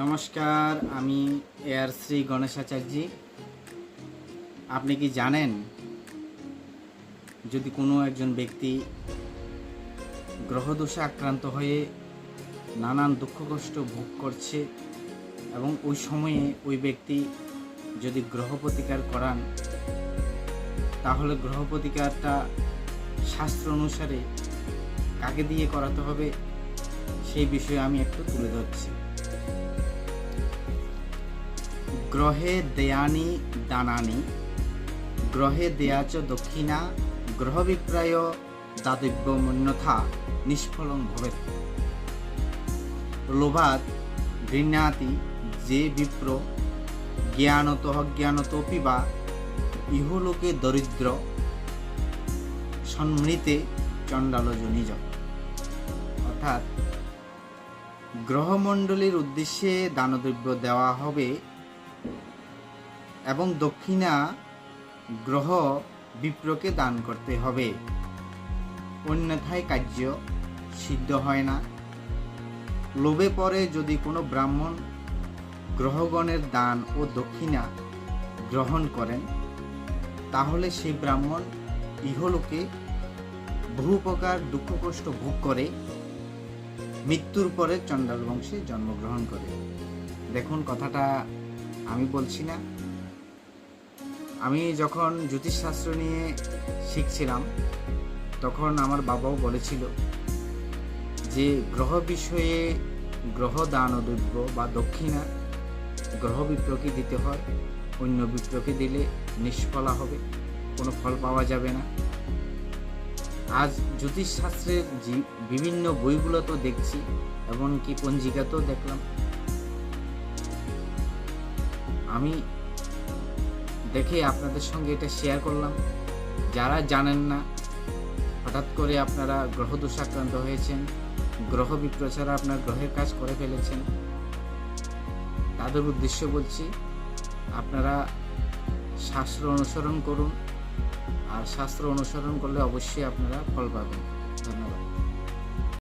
নমস্কার, আমি এয়ার শ্রী গণেশাচার্যি। আপনি কি জানেন যদি কোনো একজন ব্যক্তি গ্রহদোষে আক্রান্ত হয়ে নানান দুঃখ কষ্ট ভোগ করছে এবং ওই সময়ে ওই ব্যক্তি যদি গ্রহ প্রতিকার করান, তাহলে গ্রহ প্রতিকারটা শাস্ত্র অনুসারে কাকে দিয়ে করাতে হবে, সেই বিষয়ে আমি একটু তুলে ধরছি। গ্রহে দেয়ানি দানানি, গ্রহে দেয়াচ দক্ষিণা গ্রহ বিপ্রায় দাতব্য মন্যথা নিষ্ফলং ভবেত লোভাত গৃহ্ণাতি যে বিপ্র জ্ঞানত অজ্ঞানতপি বা ইহলোকে দরিদ্র সন্মৃতে চণ্ডালজনিজ অর্থাৎ গ্রহমণ্ডলীর উদ্দেশ্যে দানদ্রব্য দেওয়া হবে এবং দক্ষিণা গ্রহ বিপ্রকে দান করতে হবে। অন্যথায় কার্য সিদ্ধ হয় না। লোভে পরে যদি কোনো ব্রাহ্মণ গ্রহগণের দান ও দক্ষিণা গ্রহণ করেন, তাহলে সেই ব্রাহ্মণ ইহলোকে বহু প্রকার দুঃখ কষ্ট ভোগ করে, মৃত্যুর পরে চণ্ডাল বংশে জন্মগ্রহণ করে। দেখুন কথাটা, আমি বলছি না। আমি যখন জ্যোতিষশাস্ত্র নিয়ে শিখছিলাম, তখন আমার বাবাও বলেছিল যে গ্রহ বিষয়ে গ্রহ দান ও দ্রব্য বা দক্ষিণা, গ্রহ বিপ্রকে দিতে হয়, অন্য বিপ্রকে দিলে নিষ্ফলা হবে, কোনো ফল পাওয়া যাবে না। আজ জ্যোতিষশাস্ত্রের বিভিন্ন বইগুলো তো দেখছি, এমনকি পঞ্জিকাতেও দেখলাম। আমি দেখে আপনাদের সঙ্গে এটা শেয়ার করলাম। যারা জানেন না, হঠাৎ করে আপনারা গ্রহ আক্রান্ত হয়েছেন, গ্রহ বিপ্রচারা আপনার গ্রহের কাজ করে ফেলেছেন, তাদের উদ্দেশ্য বলছি, আপনারা শাস্ত্র অনুসরণ করুন, আর শাস্ত্র অনুসরণ করলে অবশ্যই আপনারা ফল পাবেন। ধন্যবাদ।